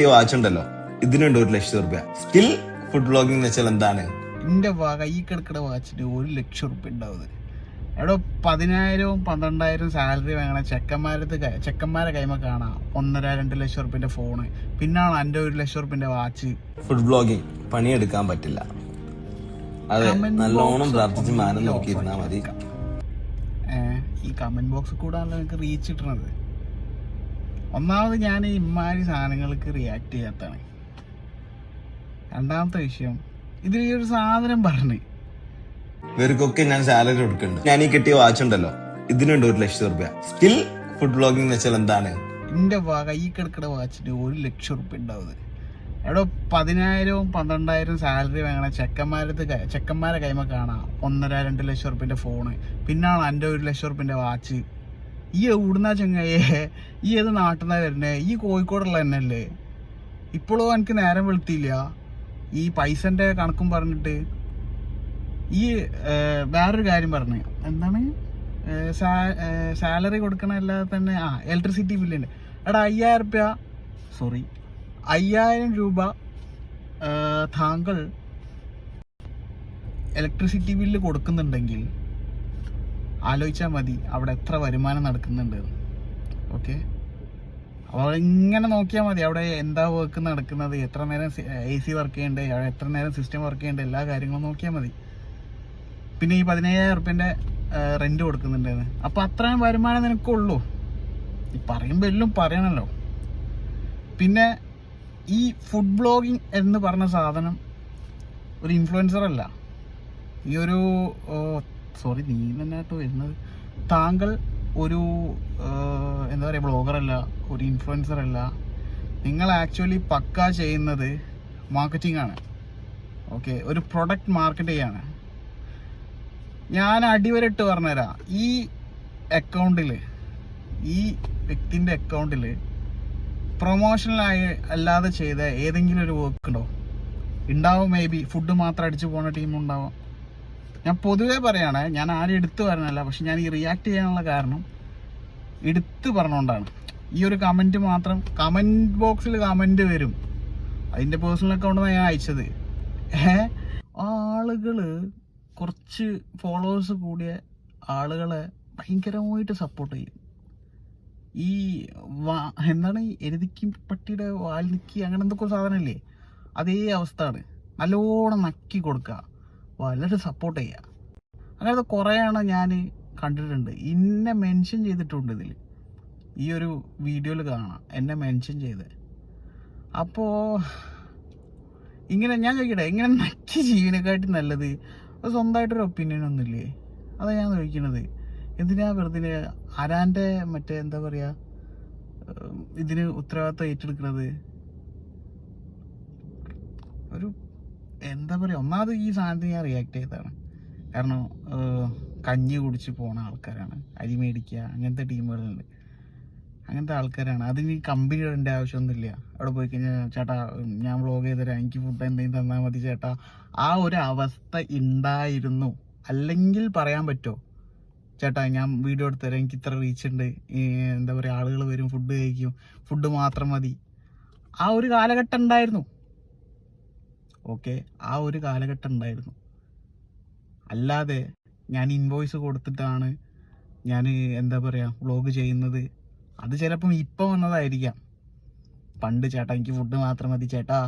ഈ വാച്ച് ഉണ്ടല്ലോ ഇതിനുണ്ട് ഒരു ലക്ഷം റുപ്യ സ്കിൽ ഫുഡ് ബ്ലോഗിംഗ് എന്ന് വെച്ചാൽ എന്താണ്? എന്റെ ഭാഗം ഈ കിടക്കുന്ന വാച്ചിന് ഒരു ലക്ഷം റുപ്യ ഉണ്ടാവുന്നത്. എവിടെ പതിനായിരവും പന്ത്രണ്ടായിരവും സാലറി വാങ്ങണ ചെക്കന്മാരത് ചെക്കന്മാരെ കൈമ കാണാം. ഒന്നര രണ്ട് ലക്ഷം റുപ്യന്റെ ഫോണ് പിന്നാണ് എന്റെ ഒരു ലക്ഷം റുപ്യന്റെ വാച്ച്. ഫുഡ് ബ്ലോഗിംഗ് പണിയെടുക്കാൻ പറ്റില്ല. അതെ നല്ലോണം പ്രാർത്ഥിച്ച് മാനം മതി. ഈ കമന്റ് ബോക്സ് കൂടാണല്ലോ നിങ്ങൾക്ക് റീച്ച് കിട്ടണത്. ഒന്നാമത് ഞാൻ ഇമ്മാതിരി സാധനങ്ങൾക്ക് റിയാക്ട് ചെയ്യാത്തതാണ്. രണ്ടാമത്തെ വിഷയം ഇതിൽ ഈ ഒരു സാധനം പറഞ്ഞു. ഇവർക്കൊക്കെ ഞാൻ സാലറി കൊടുക്കുന്നുണ്ട് ഞാൻ ഈ കിട്ടിയ വാച്ച് ഉണ്ടല്ലോ ഇതിനുണ്ട് ഒരു ലക്ഷം റുപ്യ. സ്കിൽ ഫുഡ് ബ്ലോഗിംഗ് എന്ന് വെച്ചാൽ എന്താണ്? എന്റെ ഈ കിടക്കുന്ന വാച്ചിന് ഒരു ലക്ഷം റുപ്യ ഉണ്ടാവുന്നത് എവിടെ പതിനായിരവും പന്ത്രണ്ടായിരവും സാലറി വാങ്ങണ ചെക്കന്മാരത്ത് ചെക്കന്മാരെ കൈമ കാണാം. ഒന്നര രണ്ട് ലക്ഷം റുപ്യന്റെ ഫോണ് പിന്നാണ് എന്റെ ഒരു ലക്ഷം റുപ്യന്റെ വാച്ച് ഈ എവിടുന്ന ചങ്ങയെ? ഈ ഏത് നാട്ടിൽ നിന്നാണ് വരുന്നത് ഈ കോഴിക്കോടുള്ള തന്നെയല്ലേ? ഇപ്പോഴും എനിക്ക് നേരം വെളുത്തില്ല. ഈ പൈസന്റെ കണക്കും പറഞ്ഞിട്ട്. ഈ വേറൊരു കാര്യം പറഞ്ഞു. എന്താണ്? സാലറി കൊടുക്കണ അല്ലാതെ തന്നെ ആ ഇലക്ട്രിസിറ്റി ബില്ലുണ്ട് എടാ അയ്യായിരം രൂപ സോറി അയ്യായിരം രൂപ താങ്കൾ ഇലക്ട്രിസിറ്റി ബില്ല് കൊടുക്കുന്നുണ്ടെങ്കിൽ ആലോചിച്ചാൽ മതി അവിടെ എത്ര വരുമാനം നടക്കുന്നുണ്ട്. ഓക്കെ അപ്പോൾ ഇങ്ങനെ നോക്കിയാൽ മതി. അവിടെ എന്താ വർക്ക് നടക്കുന്നത്? എത്ര നേരം എ സി വർക്ക് ചെയ്യേണ്ടത് അവിടെ എത്ര നേരം സിസ്റ്റം വർക്ക് ചെയ്യേണ്ടത് എല്ലാ കാര്യങ്ങളും നോക്കിയാൽ മതി. പിന്നെ ഈ പതിനയ്യായിരം ഉറുപ്പ്യന്റെ റെന്റ് കൊടുക്കുന്നുണ്ടെന്ന്. അപ്പോൾ അത്രയും വരുമാനം നിനക്കുള്ളൂ. ഈ പറയുമ്പോൾ എല്ലാം പറയണല്ലോ. പിന്നെ ഈ ഫുഡ് ബ്ലോഗിങ് എന്ന് പറഞ്ഞ സാധനം ഒരു ഇൻഫ്ലുവൻസർ അല്ല. ഈ ഒരു സോറി നീ തന്നെയായിട്ട് വരുന്നത്. താങ്കൾ ഒരു എന്താ പറയുക ബ്ലോഗറല്ല ഒരു ഇൻഫ്ലുവൻസർ അല്ല. നിങ്ങൾ ആക്ച്വലി പക്ക ചെയ്യുന്നത് മാർക്കറ്റിംഗ് ആണ്. ഓക്കെ ഒരു പ്രൊഡക്റ്റ് മാർക്കറ്റ് ചെയ്യാണ്. ഞാൻ അടിവരിട്ട് പറഞ്ഞുതരാം. ഈ അക്കൗണ്ടിൽ ഈ വ്യക്തിന്റെ അക്കൗണ്ടിൽ പ്രൊമോഷണലായി അല്ലാതെ ചെയ്ത ഏതെങ്കിലും ഒരു വർക്ക് ഉണ്ടോ? ഉണ്ടാവും മേ ബി ഫുഡ് മാത്രം അടിച്ചു പോകുന്ന ടീം ഉണ്ടാവും. ഞാൻ പൊതുവേ പറയാണ് ഞാൻ ആരും എടുത്തു പറഞ്ഞല്ല പക്ഷെ ഞാൻ ഈ റിയാക്ട് ചെയ്യാനുള്ള കാരണം എടുത്തു പറഞ്ഞുകൊണ്ടാണ്. ഈ ഒരു കമന്റ് മാത്രം കമന്റ് ബോക്സിൽ കമന്റ് വരും. അതിന്റെ പേഴ്സണൽ അക്കൗണ്ടാണ് ഞാൻ അയച്ചത്. ആളുകൾ കുറച്ച് ഫോളോവേഴ്സ് കൂടിയ ആളുകളെ ഭയങ്കരമായിട്ട് സപ്പോർട്ട് ചെയ്യും. ഈ വാ- എന്താണ് ഈ എരുതിക്ക് പട്ടിയുടെ വാൽ നിക്കി അങ്ങനെ എന്തൊക്കെ സാധനമില്ലേ? അതേ അവസ്ഥയാണ്. നല്ലോണം നക്കി കൊടുക്കുക. വളരെ സപ്പോർട്ട് ചെയ്യുക അങ്ങനത്തെ കുറേയാണ് ഞാൻ കണ്ടിട്ടുണ്ട്. എന്നെ മെൻഷൻ ചെയ്തിട്ടുണ്ട് ഇതിൽ ഈ ഒരു വീഡിയോയിൽ കാണാം. എന്നെ മെൻഷൻ ചെയ്ത്. അപ്പോൾ ഇങ്ങനെ ഞാൻ ചോദിക്കട്ടെ ഇങ്ങനെ നക്കി ജീവനെക്കാട്ടി നല്ലത്? സ്വന്തമായിട്ടൊരു ഒപ്പീനിയൻ ഒന്നുമില്ലേ അതാണ് ഞാൻ ചോദിക്കണത്. എന്തിനാ വെറുതെ ആരാന്റെ മറ്റേ എന്താ പറയുക ഇതിന് ഉത്തരവാദിത്തം ഏറ്റെടുക്കുന്നത് ഒരു എന്താ പറയുക ഒന്നാമത് ഈ സാധനത്തിന് ഞാൻ റിയാക്ട് ചെയ്തതാണ്. കാരണം കഞ്ഞി കുടിച്ച് പോണ ആൾക്കാരാണ്. അരി മേടിക്കുക അങ്ങനത്തെ ടീമുകളുണ്ട്. അങ്ങനത്തെ ആൾക്കാരാണ്. അതിന് കമ്പനി ഇടേണ്ട ആവശ്യമൊന്നുമില്ല. അവിടെ പോയി കഴിഞ്ഞാൽ ചേട്ടാ ഞാൻ വ്ളോഗ് ചെയ്തുതരാം. എനിക്ക് ഫുഡ് എന്തെങ്കിലും തന്നാൽ മതി ചേട്ടാ. ആ ഒരു അവസ്ഥ ഉണ്ടായിരുന്നു അല്ലെങ്കിൽ പറയാൻ പറ്റുമോ ചേട്ടാ ഞാൻ വീഡിയോ എടുത്തുതരാം. എനിക്ക് ഇത്ര റീച്ച് ഉണ്ട്. എന്താ പറയുക ആളുകൾ വരും ഫുഡ് കഴിക്കും. ഫുഡ് മാത്രം മതി. ആ ഒരു കാലഘട്ടം ഉണ്ടായിരുന്നു. ഓക്കെ? ആ ഒരു കാലഘട്ടം ഉണ്ടായിരുന്നു. അല്ലാതെ ഞാൻ ഇൻവോയ്സ് കൊടുത്തിട്ടാണ് ഞാൻ എന്താ പറയുക വ്ളോഗ് ചെയ്യുന്നത്. അത് ചിലപ്പം ഇപ്പം വന്നതായിരിക്കാം. പണ്ട് ചേട്ടാ എനിക്ക് ഫുഡ് മാത്രം മതി ചേട്ടാ.